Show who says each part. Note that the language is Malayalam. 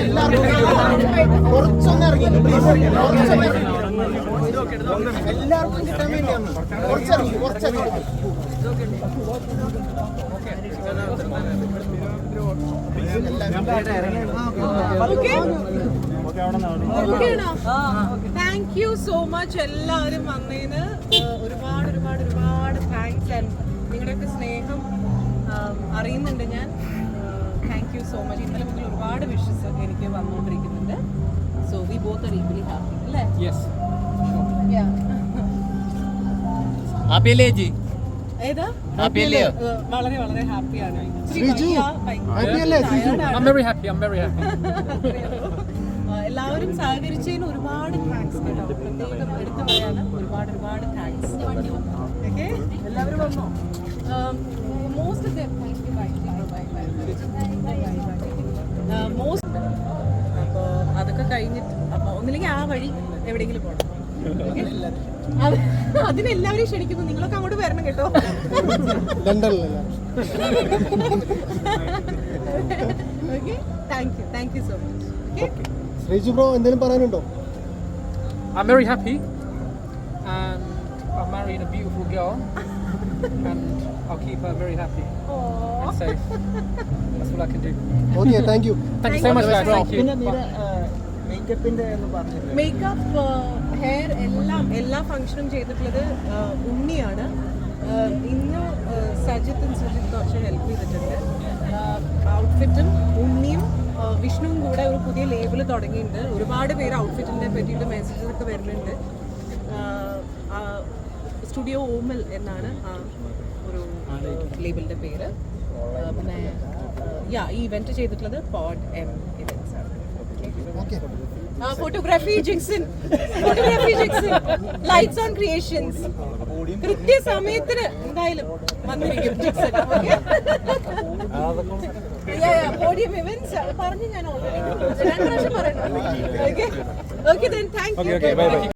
Speaker 1: എല്ലാവർക്കും കുറച്ചൊന്ന് ഇറങ്ങി please. കുറച്ചൊന്ന് ഇറങ്ങി. എല്ലാവർക്കും കിട്ടാൻ വേണ്ടിയാണ് കുറച്ചിറങ്ങി കുറച്ചിറങ്ങി
Speaker 2: താങ്ക് യു സോ മച്ച് എല്ലാവരും വന്നതിന് ഒരുപാട് ഒരുപാട് ഒരുപാട് താങ്ക്സ് ആൻഡ് നിങ്ങളുടെയൊക്കെ സ്നേഹം അറിയുന്നുണ്ട് ഞാൻ താങ്ക് യു സോ മച്ച് ഇന്നലെ മുതൽ ഒരുപാട് വിഷസ് എനിക്ക് വന്നുകൊണ്ടിരിക്കുന്നുണ്ട് so we both are equally happy അല്ലേ?
Speaker 3: യെസ്
Speaker 2: യാ
Speaker 3: ഹാപ്പി അല്ലേ ജി
Speaker 2: ഏതാ?
Speaker 3: ഹാപ്പി അല്ലേ?
Speaker 2: വളരെ വളരെ വളരെ ഹാപ്പിയാണ്
Speaker 1: ശ്രീജു, ഹാപ്പി അല്ലേ, Sreeju?
Speaker 3: Very very happy. I'm very happy.
Speaker 2: എല്ലാവരും സഹകരിച്ചതിന് ഒരുപാട് താങ്ക്സ് കേട്ടോ. പ്രത്യേകം എടുത്തു പറയാണ് ഒരുപാട് ഒരുപാട് താങ്ക്സ് ഓക്കെ എല്ലാവരും വന്നോ? മോസ്റ്റ് മോസ്റ്റ് കഴിഞ്ഞിട്ട് അപ്പോൾ ഒന്നില്ലെങ്കിൽ ആ വഴി എവിടെയെങ്കിലും പോകണം Okay? അത് അതിനെല്ലാവരെയും ക്ഷണിക്കുന്നു നിങ്ങളൊക്കെ അങ്ങോട്ട് വരണം കേട്ടോ
Speaker 1: ലണ്ടനിലല്ല
Speaker 2: okay thank you thank you so much okay
Speaker 1: Sreeju bro എന്തെങ്കിലും പറയാനുണ്ടോ
Speaker 3: I'm very happy. And I'm marrying a beautiful girl. and I'll keep her very happy and safe. That's all I can do.
Speaker 1: Okay thank you
Speaker 3: Thank you so much, guys. Thank you. Bye.
Speaker 2: Makeup hair എല്ലാം എല്ലാ ഫംഗ്ഷനും ചെയ്തിട്ടുള്ളത് ആ, ഉണ്ണിയാണ്. ആ, ഇന്ന് സജിത്തും സുജിത്തും കുറച്ച് ഹെൽപ്പ് ചെയ്തിട്ടുണ്ട്. ഔട്ട്ഫിറ്റും ഉണ്ണിയും വിഷ്ണുവും കൂടെ ഒരു പുതിയ ലേബിൾ തുടങ്ങിയിട്ടുണ്ട്. ഒരുപാട് പേര് ഔട്ട്ഫിറ്റിനെ പറ്റിയിട്ട് മെസ്സേജസ് ഒക്കെ വരുന്നുണ്ട്. സ്റ്റുഡിയോ ഓമൽ എന്നാണ് ആ ഒരു ലേബിളിന്റെ പേര്. പിന്നെ യാ ഈ ഇവന്റ് ചെയ്തിട്ടുള്ളത് പോഡ് എം ഇവൻസ് ആണ്. Photography Jixon photography Jixon lights on creations കൃത്യസമയത്തിന് എന്തായാലും വന്നിരിക്കും ജിക്സൺ പോഡിയം ഇവന്റ്സ് പറഞ്ഞു ഞാൻ ഓൾറെഡി രണ്ട് പ്രാവശ്യം പറയണം. Okay okay thank U